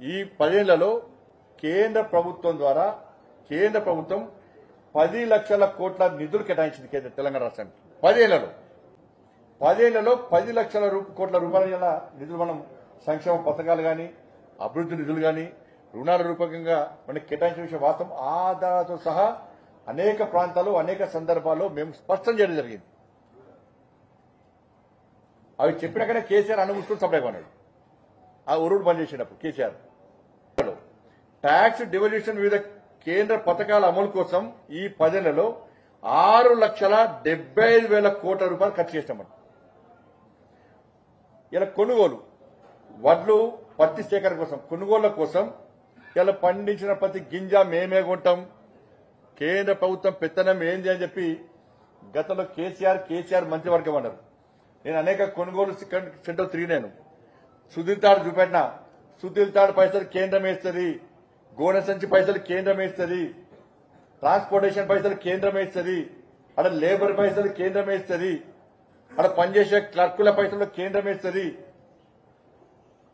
ఈ పదేళ్ళలో కేంద్ర ప్రభుత్వం ద్వారా కేంద్ర ప్రభుత్వం పది లక్షల కోట్ల నిధులు కేటాయించింది కేంద్ర తెలంగాణ రాష్ట్రానికి పదేళ్ళలో. పదేళ్ళలో పది లక్షల కోట్ల రూపాయల నిధులు మనం సంక్షేమ పథకాలు కానీ అభివృద్ధి నిధులు కానీ రుణాల రూపకంగా మనకి కేటాయించిన విషయం వాస్తవం. ఆధారాలతో సహా అనేక ప్రాంతాలు అనేక సందర్భాల్లో మేము స్పష్టం చేయడం జరిగింది. అవి చెప్పినాకనే కేసీఆర్ అనుమూసుకుని సప్లై కొన్నాడు ఆ ఉరుడు పనిచేసేటప్పుడు కేసీఆర్. ట్యాక్స్ డివల్యూషన్ వివిధ కేంద్ర పథకాల అమలు కోసం ఈ పదేళ్ళలో ఆరు లక్షల డెబ్బై ఐదు వేల కోట్ల రూపాయలు ఖర్చు చేసినాం ఇలా కొనుగోలు వడ్లు పత్తి సేకరణ కోసం కొనుగోళ్ళ కోసం ఇలా పండించిన ప్రతి గింజ మేమే కొంటాం. కేంద్ర ప్రభుత్వం పెత్తనం ఏంది అని చెప్పి గతంలో కేసీఆర్ కేసీఆర్ మంత్రివర్గం అన్నారు. నేను అనేక కొనుగోలు సెంటర్ తిరిగినాను. సుధీర్ తాడు చూపెట్టిన. సుధీర్ తాడు పైసలు కేంద్రం వేస్తుంది. గోనె సంచి పైసలు కేంద్రం వేస్తుంది. ట్రాన్స్పోర్టేషన్ పైసలు కేంద్రం వేస్తుంది. అక్కడ లేబర్ పైసలు కేంద్రం వేస్తుంది. అక్కడ పనిచేసే క్లర్కుల పైసలు కేంద్రం వేస్తుంది.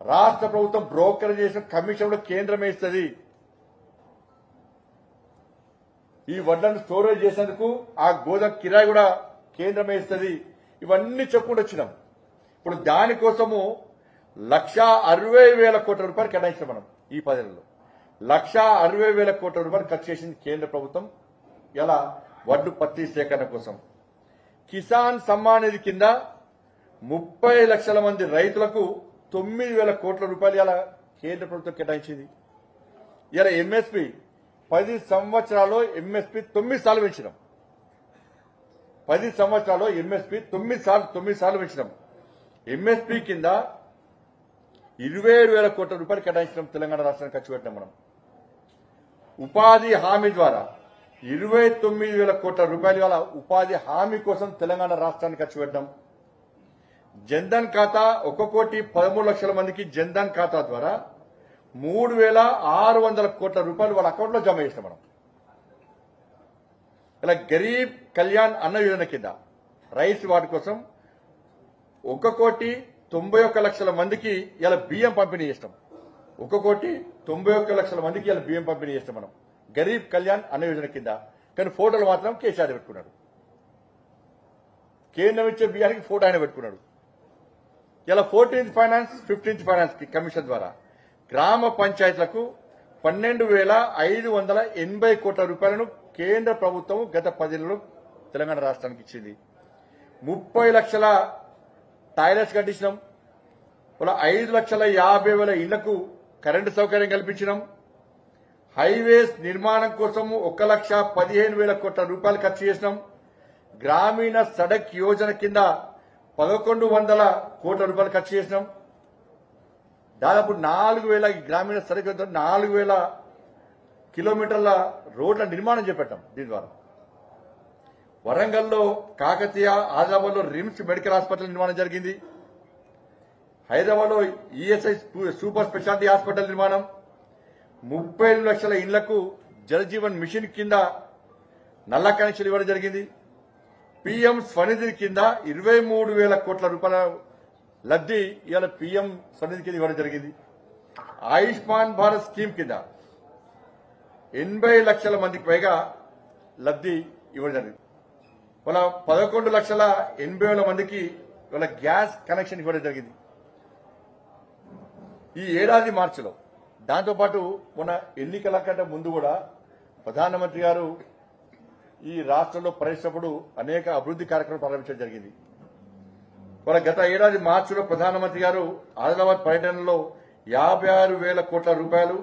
రాష్ట్ర ప్రభుత్వం బ్రోకర్ చేసిన కమిషన్లో కేంద్రం వేస్తుంది. ఈ వడ్లను స్టోరేజ్ చేసేందుకు ఆ గోదాం కిరాయి కూడా కేంద్రం వేస్తుంది. ఇవన్నీ చెప్పుకుంటూ వచ్చినాం. ఇప్పుడు దానికోసము లక్ష అరవై వేల కోట్ల రూపాయలు కేటాయించిన మనం ఈ పదేళ్ళలో. లక్ష అరవై వేల కోట్ల రూపాయలు ఖర్చు చేసింది కేంద్ర ప్రభుత్వం. ఎలా? వడ్డు పత్తి సేకరణ కోసం. కిసాన్ సమ్మాన్ నిధి కింద ముప్పై లక్షల మంది రైతులకు తొమ్మిది వేల కోట్ల రూపాయలు ఇలా కేంద్ర ప్రభుత్వం కేటాయించింది. ఇలా ఎంఎస్పి పది సంవత్సరాల్లో ఎంఎస్పి తొమ్మిది సార్లు పెంచినాం. పది సంవత్సరాల్లో ఎంఎస్పి తొమ్మిది సార్లు తొమ్మిది సార్లు పెంచినాం. ఎంఎస్పి కింద ఇరవై ఏడు వేల కోట్ల రూపాయలు కేటాయించడం తెలంగాణ రాష్ట్రానికి ఖర్చు పెట్టినాం మనం. ఉపాధి హామీ ద్వారా ఇరవై తొమ్మిది వేల కోట్ల రూపాయల గల ఉపాధి హామీ కోసం తెలంగాణ రాష్ట్రానికి ఖర్చు పెట్టడం జన్ధన్ ఖాతా ఒక కోటి పదమూడు లక్షల మందికి జన్ధన్ ఖాతా ద్వారా మూడు వేల ఆరు వందల కోట్ల రూపాయలు వాళ్ళ అకౌంట్లో జమ చేసినాం మనం. ఇలా గరీబ్ కళ్యాణ్ అన్న యోజన కింద రైస్ వాటి కోసం ఒక కోటి తొంభై ఒక్క లక్షల మందికి ఇలా బియ్యం పంపిణీ చేస్తాం. ఒక కోటి తొంభై ఒక్క లక్షల మందికి ఇలా బియ్యం పంపిణీ చేస్తాం మనం. గరీబ్ కళ్యాణ్ అన్న యోజన కింద. కానీ ఫోటోలు మాత్రం కేసీఆర్ పెట్టుకున్నాడు. కేంద్రం ఇచ్చే బియ్యానికి ఫోటో ఆయన పెట్టుకున్నాడు. ఇలా fourteenth finance fifteenth finance commission ద్వారా గ్రామ పంచాయతీలకు పన్నెండు వేల ఐదు వందల ఎనభై కోట్ల రూపాయలను కేంద్ర ప్రభుత్వం గత పదేళ్ళలో తెలంగాణ రాష్ట్రానికి ఇచ్చింది. ముప్పై లక్షల టాయిలెట్స్ కట్టించినాం. ఇలా ఐదు లక్షల యాభై వేల ఇళ్ళకు కరెంటు సౌకర్యం కల్పించినాం. హైవేస్ నిర్మాణం కోసం ఒక లక్ష పదిహేను వేల కోట్ల రూపాయలు ఖర్చు చేసినాం. గ్రామీణ సడక్ యోజన కింద పదకొండు వందల కోట్ల రూపాయలు ఖర్చు చేసినాం. దాదాపు నాలుగు వేల గ్రామీణ సడక్ నాలుగు వేల కిలోమీటర్ల రోడ్ల నిర్మాణం చేపట్టాం దీని ద్వారా. వరంగల్లో కాకతీయ ఆదిలాబాద్లో రిమ్స్ మెడికల్ హాస్పిటల్ నిర్మాణం జరిగింది. హైదరాబాద్లో ఈఎస్ఐ సూపర్ స్పెషాలిటీ హాస్పిటల్ నిర్మాణం. ముప్పై లక్షల ఇళ్ళకు జలజీవన్ మిషన్ కింద నల్ల కనెక్షన్ ఇవ్వడం జరిగింది. పీఎం స్వనిధి కింద ఇరవై మూడు వేల కోట్ల రూపాయల లబ్ధి ఇవాళ పీఎం స్వనిధి కింద ఇవ్వడం జరిగింది. ఆయుష్మాన్ భారత్ స్కీమ్ కింద ఎనభై లక్షల మందికి పైగా లబ్ధి ఇవ్వడం జరిగింది. వాళ్ళ పదకొండు లక్షల ఎనభై వేల మందికి వాళ్ళ గ్యాస్ కనెక్షన్ ఇవ్వడం జరిగింది. ఈ ఏడాది మార్చిలో దాంతోపాటు మన ఎన్నికల కంటే ముందు కూడా ప్రధానమంత్రి గారు ఈ రాష్ట్రంలో పర్యటించినప్పుడు అనేక అభివృద్ధి కార్యక్రమాలు ప్రారంభించడం జరిగింది. వాళ్ళ గత ఏడాది మార్చిలో ప్రధానమంత్రి గారు ఆదిలాబాద్ పర్యటనలో యాభై ఆరు వేల కోట్ల రూపాయలు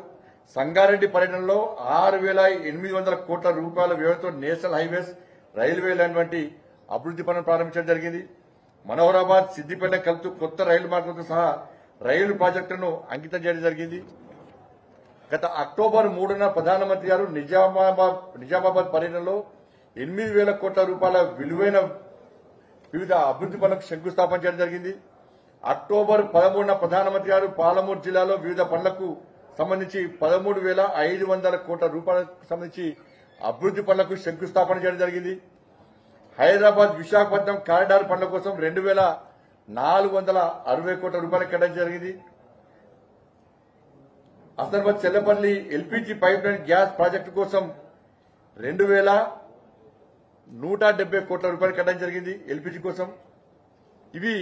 సంగారెడ్డి పర్యటనలో ఆరు వేల ఎనిమిది వందల కోట్ల రూపాయల వ్యయంతో నేషనల్ హైవేస్ రైల్వే లైన్ వంటి అభివృద్ధి పనులు ప్రారంభించడం జరిగింది. మనోహరాబాద్ సిద్దిపేట కలుపుతూ కొత్త రైలు మార్గంతో సహా రైలు ప్రాజెక్టులను అంకితం చేయడం జరిగింది. గత అక్టోబర్ మూడున ప్రధానమంత్రి గారు నిజామాబాద్ నిజామాబాద్ పర్యటనలో ఎనిమిది వేల కోట్ల రూపాయల విలువైన వివిధ అభివృద్ధి పనులకు శంకుస్థాపన చేయడం జరిగింది. అక్టోబర్ పదమూడున ప్రధానమంత్రి గారు పాలమూరు జిల్లాలో వివిధ పనులకు సంబంధించి పదమూడు వేల ఐదు వందల కోట్ల రూపాయలకు సంబంధించి అభివృద్ధి పనులకు శంకుస్థాపన చేయడం జరిగింది. హైదరాబాద్ విశాఖపట్నం కారిడార్ పనుల కోసం రెండు వేల నాలుగు వందల అరవై కోట్ల రూపాయలు కేటాయించడం జరిగింది. అసర్బత్ Challapalli LPG pipeline gas project కోసం రెండు వేల నూట డెబ్బై కోట్ల రూపాయలు కట్టడం జరిగింది ఎల్పీజీ కోసం. ఇవి